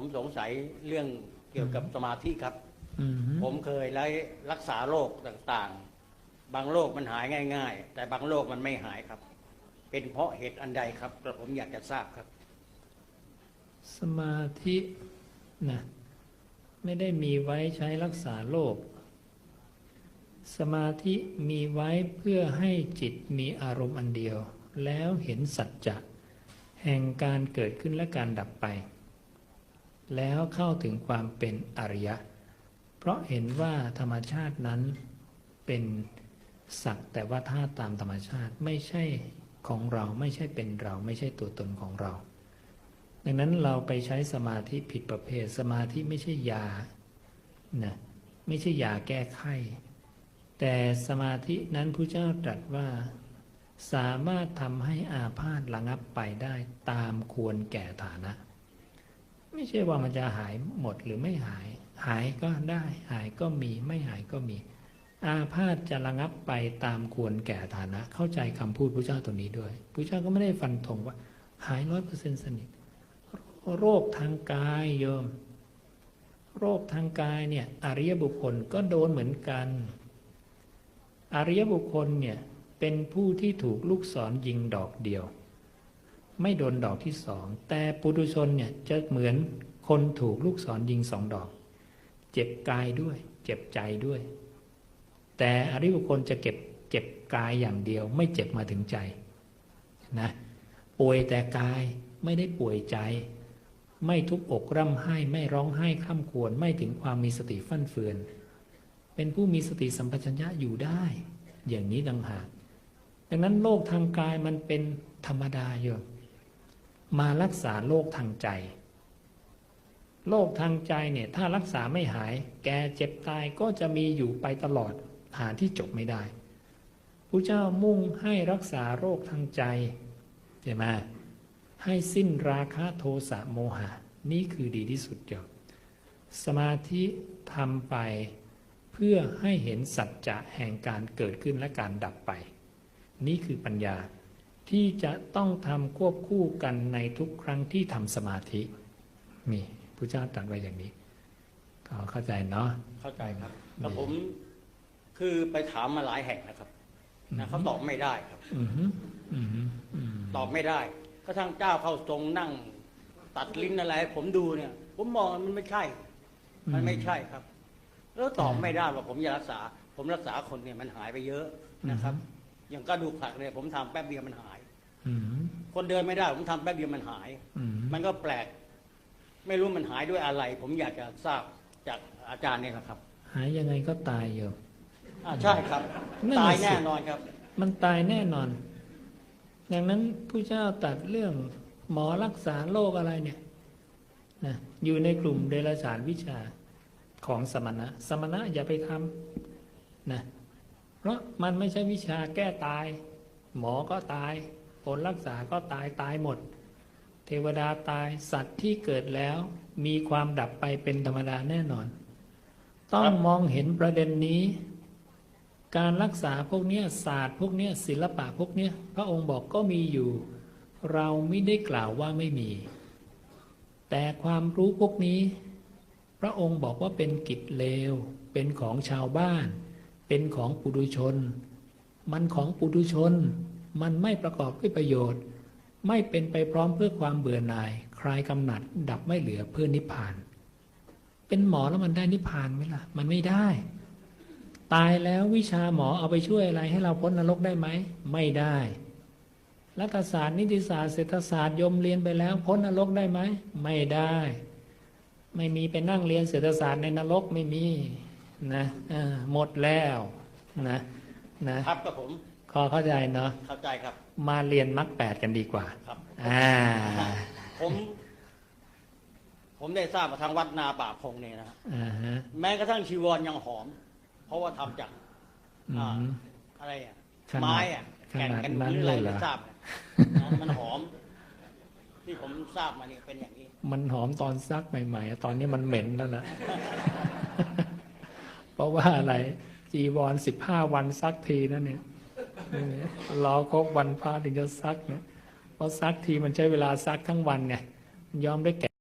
ผมสงสัยเรื่องเกี่ยวกับสมาธิครับ อืมผมเคยไล่รักษาโรคต่างๆ บางโรคมันหายง่าย ๆ แต่บางโรคมันไม่หายครับ เป็นเพราะเหตุอันใดครับกระผมอยากจะทราบครับ สมาธินะไม่ได้มีไว้ใช้รักษาโรคสมาธิมีไว้เพื่อให้จิตมีอารมณ์อันเดียว แล้วเห็นสัจจะแห่งการเกิดขึ้นและการดับไป แล้วเข้าถึงความเป็นอริยะ เพราะเห็นว่าธรรมชาตินั้นเป็นสักแต่ว่าธาตุตามธรรมชาติไม่ใช่ของเราไม่ใช่เป็นเราไม่ใช่ตัวตนของเรา ดังนั้นเราไปใช้สมาธิผิดประเภทสมาธิไม่ใช่ยานะไม่ใช่ยาแก้ไขแต่สมาธินั้นพระเจ้าตรัสว่า สามารถทำให้อาพาธระงับไปได้ตามควรแก่ฐานะ ไม่ใช่ว่ามันจะหายหมดหรือไม่หาย หายก็ได้ หายก็มี ไม่หายก็มี อาพาธจะระงับไปตามควรแก่ฐานะ เข้าใจคำพูดพระเจ้าตัวนี้ด้วยพระเจ้าก็ไม่ได้ฟันธงว่า หายร้อยเปอร์เซ็นต์สนิทโรคทางกายโยม โรคทางกายเนี่ยอริยบุคคลก็โดนเหมือนกันอริยบุคคลเนี่ยเป็นผู้ที่ถูกลูกศรยิงดอกเดียว ไม่โดนดอกที่สอง แต่ปุถุชนเนี่ยจะเหมือนคนถูกลูกศรยิงสองดอก เจ็บกายด้วย เจ็บใจด้วย แต่อริยบุคคลจะเก็บเจ็บกายอย่างเดียว ไม่เจ็บมาถึงใจนะป่วยแต่กายไม่ได้ป่วยใจ ไม่ทุบอกร่ำไห้ไม่ร้องไห้ข้ามควรไม่ถึงความมีสติฟั่นเฟือน เป็นผู้มีสติสัมปชัญญะอยู่ได้ อย่างนี้ดังหากดังนั้นโรคทางกายมันเป็นธรรมดาโย มารักษาโรคทางใจโรคทางใจเนี่ยถ้ารักษาไม่หาย แกเจ็บตายก็จะมีอยู่ไปตลอดหาที่จบไม่ได้พระเจ้ามุ่งให้รักษาโรคทางใจใช่ไหมให้สิ้นราคะโทสะโมหะ นี่คือดีที่สุดเดียวสมาธิทำไปเพื่อให้เห็นสัจจะแห่งการเกิดขึ้นและการดับไป นี่คือปัญญา ที่จะต้องทำควบคู่กันในทุกครั้งที่ทำสมาธินี่พระเจ้าตรัสไว้อย่างนี้ก็เข้าใจเนาะเข้าใจครับแต่ผมคือไปถามมาหลายแห่งนะครับนะเขาตอบไม่ได้ครับอืมฮึอืมฮึอืมตอบไม่ได้ก็ทั้งเจ้าเข้าทรงนั่ง ตัดลิ้นอะไรให้ผมดูเนี่ย ผมมองมันไม่ใช่ มันไม่ใช่ครับ แล้วตอบไม่ได้ว่าผมจะรักษา ผมรักษาคนเนี่ยมันหายไปเยอะนะครับ อย่างกระดูกหักเนี่ยผมทำแป๊บเดียวมันหายอืมฮึ คนเดินไม่ได้ผมทำแป๊บเดียวมันหายอืมฮึมันก็แปลก ไม่รู้มันหายด้วยอะไร ผมอยากจะทราบจากอาจารย์เนี่ยนะครับ หายยังไงก็ตายอยู่อ่าใช่ครับนั่นน่ะตายสิแน่นอนครับ มันตายแน่นอน ดังนั้นผู้เจ้าตรัดเรื่องหมอรักษาโรคอะไรเนี่ยนะอยู่ในกลุ่มเดรัจฉานวิชาของสมณะ สมณะอย่าไปทำนะ เพราะมันไม่ใช่วิชาแก้ตาย หมอก็ตายผ ลรักษาก็ตายตายหมด เทวดาตายสัตว์ที่เกิดแล้ว มีความดับไปเป็นธรรมดาแน่นอน ต้องมองเห็นประเด็นนี้ การรักษาพวกนี้ศาสตร์พวกนี้ศิลปะพวกนี้พระองค์บอกก็มีอยู่ เราไม่ได้กล่าวว่าไม่มี แต่ความรู้พวกนี้ พระองค์บอกว่าเป็นกิจเลว เป็นของชาวบ้าน เป็นของปุถุชน มันของปุถุชน มันไม่ประกอบด้วยประโยชน์ ไม่เป็นไปพร้อมเพื่อความเบื่อหน่าย คลายกำหนัด ดับไม่เหลือเพื่อนิพพาน เป็นหมอแล้วมันได้นิพพานไหมล่ะ มันไม่ได้ ตายแล้ววิชาหมอเอาไปช่วยอะไรให้เราพ้นนรกได้ไหม ไม่ได้รัฐศาสตร์นิติศาสตร์เศรษฐศาสตร์ยมเรียนไปแล้วพ้นนรกได้ไหม ไม่ได้ ไม่มีไปนั่งเรียนเศรษฐศาสตร์ในนรกไม่มีนะอหมดแล้วนะ นะครับกับผมขอเข้าใจเนาะเข้าใจครับ มาเรียนมรรคแปดกันดีกว่า ครับ อ่า ผม ผมได้ทราบมาทางวัดนาป่าพงเนี่ยนะอ่าฮะแม้กระทั่งชีวรยังหอม เพราะว่าทำจากอือ่ามอะไรอะขนาดไม้อะขแก่นนาดกันนั้นหรืออะไรเลยเหรอไม่ทราบนะมันหอม ที่ผมทราบมาเนี่ยเป็นอย่างนี้ มันหอมตอนซักใหม่ ๆ ตอนนี้มันเหม็นแล้วนะเพราะว่าอะไร จีวรสิบห้าวันซักทีนั่นเนี่ยเรอครบวันพระถึงจะซักเนี่ยเพราะซักทีมันใช้เวลาซักทั้งวันไงมันยอมได้แก่